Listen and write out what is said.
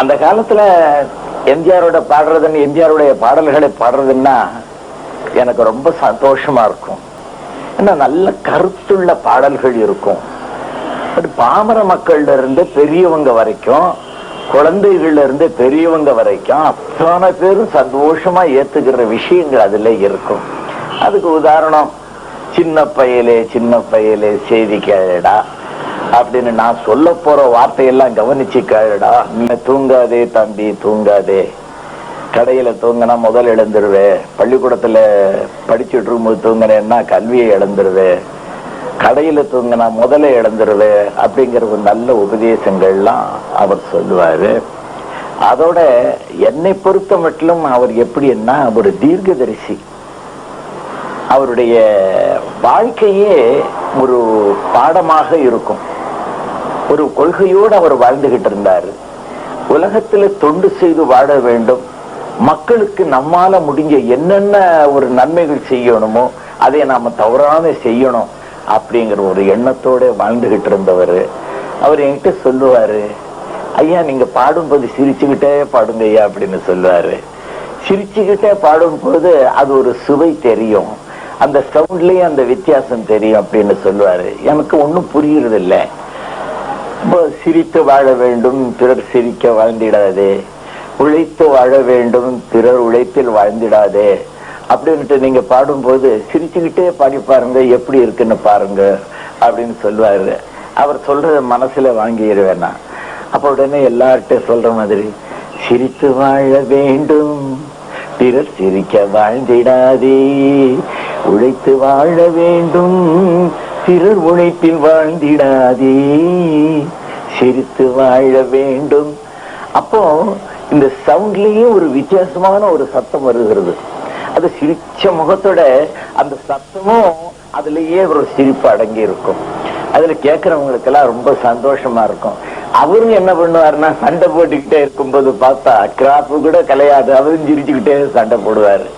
அந்த காலத்துல எம்ஜிஆரோட பாடுறதுன்னு எம்ஜிஆருடைய பாடல்களை பாடுறதுன்னா எனக்கு ரொம்ப சந்தோஷமா இருக்கும். ஏன்னா நல்ல கருத்துள்ள பாடல்கள் இருக்கும். பட் பாமர மக்கள்ல இருந்து பெரியவங்க வரைக்கும் குழந்தைகள்ல இருந்து பெரியவங்க வரைக்கும் அத்தனை பேரும் சந்தோஷமா ஏத்துக்கிற விஷயங்கள் அதுல இருக்கும். அதுக்கு உதாரணம் சின்ன பயலே சின்ன பயலே செய்தி கேடா அப்படின்னு நான் சொல்ல போற வார்த்தையெல்லாம் கவனிச்சு கேளுடா. நீ தூங்காதே தம்பி தூங்காதே. கடையில தூங்கினா முதல் இழந்துருவே பள்ளிக்கூடத்துல படிச்சுட்டு இருக்கும்போது தூங்கினேன்னா கல்வியை இழந்துருவேன் கடையில தூங்கினா முதல்ல இழந்துருவேன் அப்படிங்கிற நல்ல உபதேசங்கள்லாம் அவர் சொல்லுவாரு. அதோட என்னை பொறுத்த மட்டும் அவர் எப்படின்னா ஒரு தீர்க்கதரிசி. அவருடைய வாழ்க்கையே ஒரு பாடமாக இருக்கும். ஒரு கொள்கையோடு அவர் வாழ்ந்துகிட்டு இருந்தாரு. உலகத்துல தொண்டு செய்து வாழ வேண்டும். மக்களுக்கு நம்மால முடிஞ்ச என்னென்ன ஒரு நன்மைகள் செய்யணுமோ அதை நாம தவறாம செய்யணும் அப்படிங்கிற ஒரு எண்ணத்தோட வாழ்ந்துகிட்டு இருந்தவர். அவர் என்கிட்ட சொல்லுவாரு ஐயா நீங்க பாடும்போது சிரிச்சுக்கிட்டே பாடுங்க ஐயா அப்படின்னு சொல்லுவாரு. சிரிச்சுக்கிட்டே பாடும்போது அது ஒரு சுவை தெரியும். அந்த சவுண்ட்லயே அந்த வித்தியாசம் தெரியும் அப்படின்னு சொல்லுவாரு. எனக்கு ஒன்றும் புரியுறது இல்லை சிரித்து வாழ வேண்டும் பிறர் சிரிக்க வாழ்ந்திடாதே. உழைத்து வாழ வேண்டும் பிறர் உழைப்பில் வாழ்ந்திடாதே. அப்படின்ட்டு நீங்க பாடும்போது சிரிச்சுக்கிட்டே பாடி பாருங்க எப்படி இருக்குன்னு பாருங்க அப்படின்னு சொல்லுவாரு. அவர் சொல்றத மனசுல வாங்கிடுவேன் நான். அப்ப உடனே எல்லார்ட்டும் சொல்ற மாதிரி சிரித்து வாழ வேண்டும் பிறர் சிரிக்க வாழ்ந்திடாதே. உழைத்து வாழ வேண்டும் பிறர் உழைப்பில் வாழ்ந்திடாதே. சிரித்து வாழ வேண்டும். அப்போ இந்த சவுண்ட்லயே ஒரு வித்தியாசமான ஒரு சத்தம் வருகிறது. அது சிரிச்ச முகத்தோட அந்த சத்தமும் அதுலயே ஒரு சிரிப்பு அடங்கி இருக்கும் அதுல கேட்கறவங்களுக்கு எல்லாம் ரொம்ப சந்தோஷமா இருக்கும். அவரும் என்ன பண்ணுவாருன்னா சண்டை போட்டுக்கிட்டே இருக்கும்போது பார்த்தா கிராப்பு கூட கலையாது. அவரும் சிரிச்சுக்கிட்டே சண்டை போடுவாரு.